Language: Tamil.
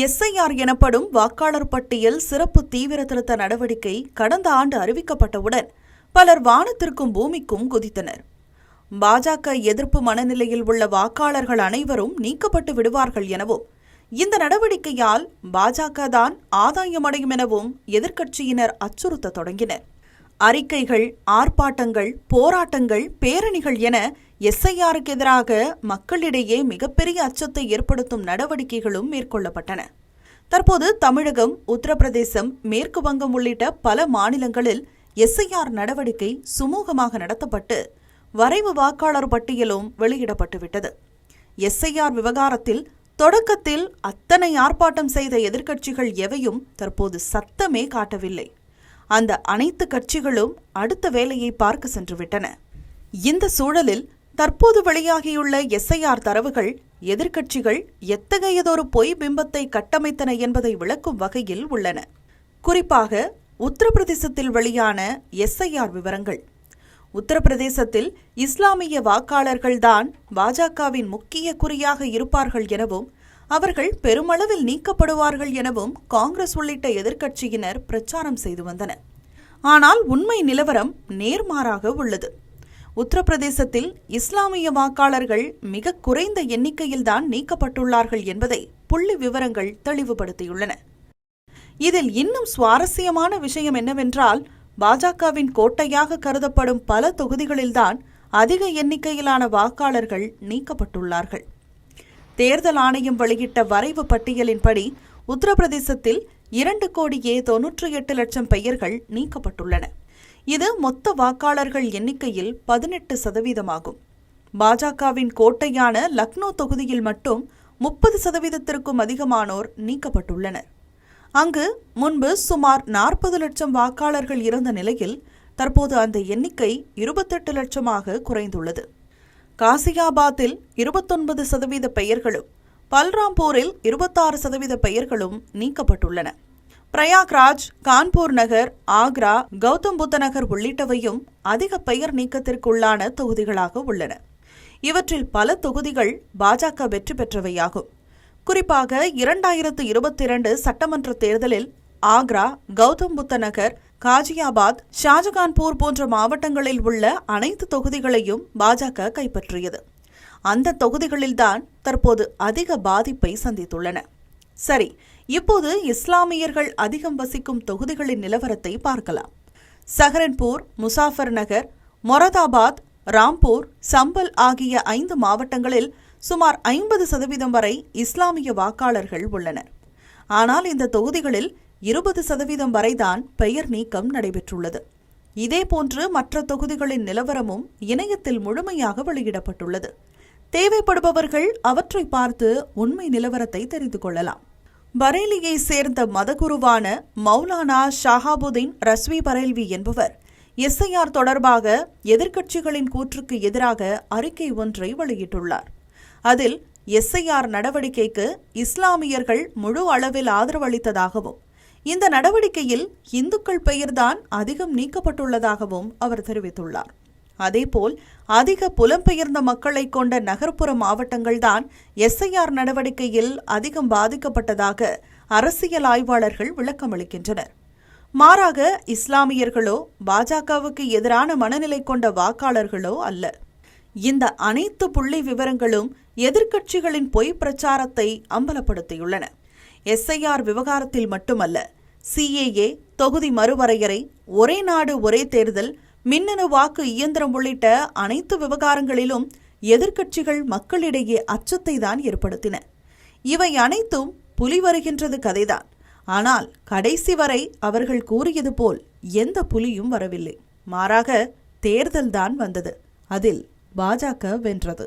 எஸ்ஐஆர் எனப்படும் வாக்காளர் பட்டியல் சிறப்பு தீவிர திருத்த நடவடிக்கை கடந்த ஆண்டு அறிவிக்கப்பட்டவுடன் பலர் வானத்திற்கும் பூமிக்கும் குதித்தனர். பாஜக எதிர்ப்பு மனநிலையில் உள்ள வாக்காளர்கள் அனைவரும் நீக்கப்பட்டு விடுவார்கள் எனவும் இந்த நடவடிக்கையால் பாஜக தான் ஆதாயமடையும் எனவும் எதிர்க்கட்சியினர் அச்சுறுத்த தொடங்கினர். அறிக்கைகள் ஆர்ப்பாட்டங்கள் போராட்டங்கள் பேரணிகள் என எஸ்ஐஆருக்கு எதிராக மக்களிடையே மிகப்பெரிய அச்சத்தை ஏற்படுத்தும் நடவடிக்கைகளும் மேற்கொள்ளப்பட்டன. தற்போது தமிழகம் உத்தரப்பிரதேசம் மேற்கு வங்கம் உள்ளிட்ட பல மாநிலங்களில் எஸ்ஐஆர் நடவடிக்கை சுமூகமாக நடத்தப்பட்டு வரைவு வாக்காளர் பட்டியலும் வெளியிடப்பட்டுவிட்டது. எஸ்ஐஆர் விவகாரத்தில் தொடக்கத்தில் அத்தனை ஆர்ப்பாட்டம் செய்த எதிர்க்கட்சிகள் எவையும் தற்போது சத்தமே காட்டவில்லை. அந்த அனைத்து கட்சிகளும் அடுத்த வேலையை பார்க்க சென்றுவிட்டன. இந்த சூழலில் தற்போது வெளியாகியுள்ள எஸ்ஐஆர் தரவுகள் எதிர்க்கட்சிகள் எத்தகையதொரு பொய் பிம்பத்தை கட்டமைத்தன என்பதை விளக்கும் வகையில் உள்ளன. குறிப்பாக உத்தரப்பிரதேசத்தில் வெளியான எஸ்ஐஆர் விவரங்கள். உத்தரப்பிரதேசத்தில் இஸ்லாமிய வாக்காளர்கள்தான் பாஜகவின் முக்கிய குறியாக இருப்பார்கள் எனவும் அவர்கள் பெருமளவில் நீக்கப்படுவார்கள் எனவும் காங்கிரஸ் உள்ளிட்ட எதிர்க்கட்சியினர் பிரச்சாரம் செய்து வந்தனர். ஆனால் உண்மை நிலவரம் நேர்மாறாக உள்ளது. உத்தரப்பிரதேசத்தில் இஸ்லாமிய வாக்காளர்கள் மிக குறைந்த எண்ணிக்கையில்தான் நீக்கப்பட்டுள்ளார்கள் என்பதை புள்ளி விவரங்கள் தெளிவுபடுத்தியுள்ளன. இதில் இன்னும் சுவாரஸ்யமான விஷயம் என்னவென்றால் பாஜகவின் கோட்டையாக கருதப்படும் பல தொகுதிகளில்தான் அதிக எண்ணிக்கையிலான வாக்காளர்கள் நீக்கப்பட்டுள்ளார்கள். தேர்தல் ஆணையம் வெளியிட்ட வரைவு பட்டியலின்படி உத்தரப்பிரதேசத்தில் இரண்டு கோடியே தொன்னூற்றி எட்டு லட்சம் பெயர்கள் நீக்கப்பட்டுள்ளன. இது மொத்த வாக்காளர்கள் எண்ணிக்கையில் பதினெட்டு சதவீதமாகும். பாஜகவின் கோட்டையான லக்னோ தொகுதியில் மட்டும் முப்பது சதவீதத்திற்கும் அதிகமானோர் நீக்கப்பட்டுள்ளனர். அங்கு முன்பு சுமார் நாற்பது லட்சம் வாக்காளர்கள் இருந்த நிலையில் தற்போது அந்த எண்ணிக்கை இருபத்தெட்டு லட்சமாக குறைந்துள்ளது. காசியாபாத்தில் இருபத்தொன்பது சதவீத பெயர்களும் பல்ராம்பூரில் இருபத்தாறு சதவீத பெயர்களும் நீக்கப்பட்டுள்ளன. பிரயாக்ராஜ் கான்பூர் நகர் ஆக்ரா கௌதம் புத்த நகர் உள்ளிட்டவையும் அதிக பெயர் நீக்கத்திற்குள்ளான தொகுதிகளாக உள்ளன. இவற்றில் பல தொகுதிகள் பாஜக வெற்றி பெற்றவையாகும். குறிப்பாக இரண்டாயிரத்து இருபத்தி இரண்டு சட்டமன்ற தேர்தலில் ஆக்ரா கௌதம் புத்த நகர் காஜியாபாத் ஷாஜகான்பூர் போன்ற மாவட்டங்களில் உள்ள அனைத்து தொகுதிகளையும் பாஜக கைப்பற்றியது. அந்த தொகுதிகளில்தான் தற்போது அதிக பாதிப்பை சந்தித்துள்ளன. சரி இப்போது இஸ்லாமியர்கள் அதிகம் வசிக்கும் தொகுதிகளின் நிலவரத்தை பார்க்கலாம். சஹரன்பூர் முசாஃபர் நகர் மொரதாபாத் ராம்பூர் சம்பல் ஆகிய ஐந்து மாவட்டங்களில் சுமார் ஐம்பது சதவீதம் வரை இஸ்லாமிய வாக்காளர்கள் உள்ளனர். ஆனால் இந்த தொகுதிகளில் இருபது சதவீதம் வரைதான் பெயர் நீக்கம் நடைபெற்றுள்ளது. இதேபோன்று மற்ற தொகுதிகளின் நிலவரமும் இணையத்தில் முழுமையாக வெளியிடப்பட்டுள்ளது. தேவைப்படுபவர்கள் அவற்றை பார்த்து உண்மை நிலவரத்தை தெரிந்து கொள்ளலாம். பரேலியை சேர்ந்த மதகுருவான மௌலானா ஷாஹாபுதீன் ரஸ்வி பரேல்வி என்பவர் எஸ்ஐஆர் தொடர்பாக எதிர்க்கட்சிகளின் கூற்றுக்கு எதிராக அறிக்கை ஒன்றை வெளியிட்டுள்ளார். அதில் எஸ்ஐஆர் நடவடிக்கைக்கு இஸ்லாமியர்கள் முழு அளவில் ஆதரவளித்ததாகவும் இந்த நடவடிக்கையில் இந்துக்கள் பெயர்தான் அதிகம் நீக்கப்பட்டுள்ளதாகவும் அவர் தெரிவித்துள்ளார். அதேபோல் அதிக புலம்பெயர்ந்த மக்களை கொண்ட நகர்ப்புற மாவட்டங்கள்தான் எஸ்ஐஆர் நடவடிக்கையில் அதிகம் பாதிக்கப்பட்டதாக அரசியல் ஆய்வாளர்கள் விளக்கமளிக்கின்றனர். மாறாக இஸ்லாமியர்களோ பாஜகவுக்கு எதிரான மனநிலை கொண்ட வாக்காளர்களோ அல்ல. இந்த அனைத்து புள்ளி விவரங்களும் எதிர்க்கட்சிகளின் பொய் பிரச்சாரத்தை அம்பலப்படுத்தியுள்ளன. எஸ்ஐஆர் விவகாரத்தில் மட்டுமல்ல சிஏஏ தொகுதி மறுவரையறை ஒரே நாடு ஒரே தேர்தல் மின்னணு வாக்கு இயந்திரம் உள்ளிட்ட அனைத்து விவகாரங்களிலும் எதிர்க்கட்சிகள் மக்களிடையே அச்சத்தை தான் ஏற்படுத்தின. இவை அனைத்தும் புலி வருகின்றது கதைதான். ஆனால் கடைசி வரை அவர்கள் கூறியது போல் எந்த புலியும் வரவில்லை. மாறாக தேர்தல்தான் வந்தது. அதில் பாஜக வென்றது.